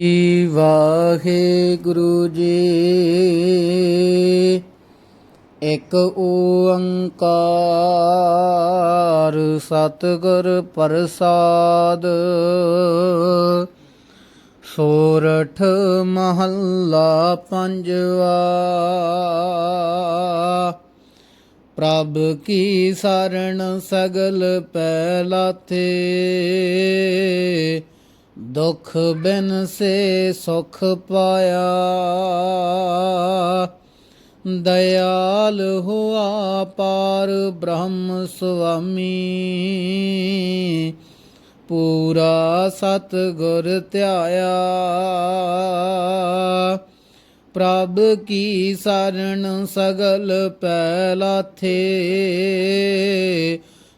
ਜੀ ਵਾਹਿਗੁਰੂ ਜੀ? ਇੱਕ ਓੰਕਾਰ ਸਤਿਗੁਰ ਪ੍ਰਸਾਦ, ਸੋਰਠ ਮਹੱਲਾ ਪੰਜਵਾ। ਪ੍ਰਭ ਕੀ ਸਰਣ ਸਗਲ ਪੈ ਲਾਥੇ ਦੁਖ ਬਿਨ ਸੇ ਸੁਖ ਪਾਇਆ। ਦਇਆਲ ਹੁਆ ਪਾਰ ਬ੍ਰਹਮ ਸੁਆਮੀ। ਪੂਰਾ ਸਤ ਗੁਰ ਧਿਆਇਆ। ਪ੍ਰਭ ਕੀ ਸਰਣ ਸਗਲ ਪੈ ਲਾਥੇ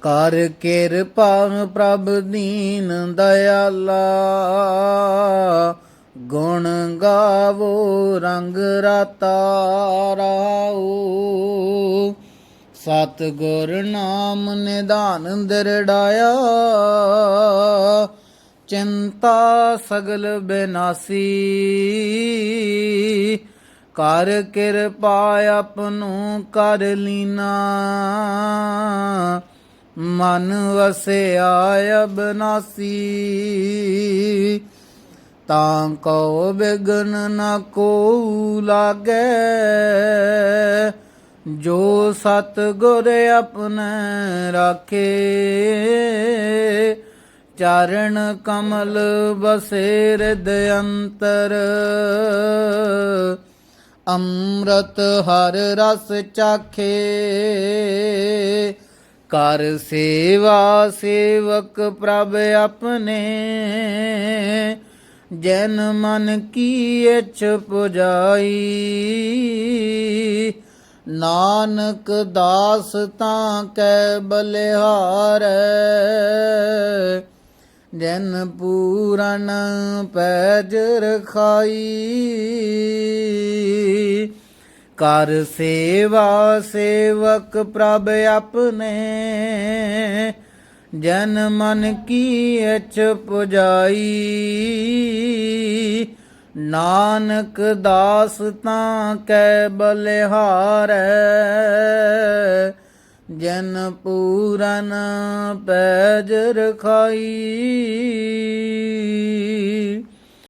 ਕਰ ਕਿਰਪਾ ਪ੍ਰਭ ਦੀਨ ਦਇਆਲਾ। ਗੁਣ ਗਾਵੋ, ਰੰਗ ਰਾਤਾ ਰਾਉ ਸਤ ਗੁਰ ਨਾਮ ਨਿਧਾਨ ਦਿਰੜਾਇਆ। ਚਿੰਤਾ ਸਗਲ ਬਿਨਾਸੀ। ਕਰ ਕਿਰਪਾ ਆਪਨੂ ਕਰ ਲੀਨਾ। ਮਨ ਵਸਿਆ ਅਬਨਾਸੀ, ਤਾਂ ਕੋ ਬਿਗਨ ਨਾ ਕੋ ਲਾਗੈ। ਜੋ ਸਤ ਗੁਰ ਆਪਣੇ ਰਾਖੇ, ਚਰਨ ਕਮਲ ਬਸੇ ਹਿਰਦ ਅੰਤਰ। ਅੰਮ੍ਰਿਤ ਹਰ ਰਸ ਚਾਖੇ ਕਰ ਸੇਵਾ ਸੇਵਕ ਪ੍ਰਭ ਆਪਣੇ। ਜਨ ਮਨ ਕੀ ਇਛ ਪੁਜਾਈ ਨਾਨਕ ਦਾਸ ਤਾਂ ਕੈ ਬਲਿਹਾਰ। ਜਨ ਪੂਰਨ ਪੈਜ ਰਖਾਈ। ਕਰ ਸੇਵਾ ਸੇਵਕ ਪ੍ਰਭ ਆਪਣੇ। ਜਨ ਮਨ ਕੀ ਅਚ ਪੁਜਾਈ। ਨਾਨਕ ਦਾਸ ਤਾਂ ਕੈ ਬਲਿਹਾਰੈ। ਜਨ ਪੂਰਨ ਪੈਜ ਰਖਾਈ।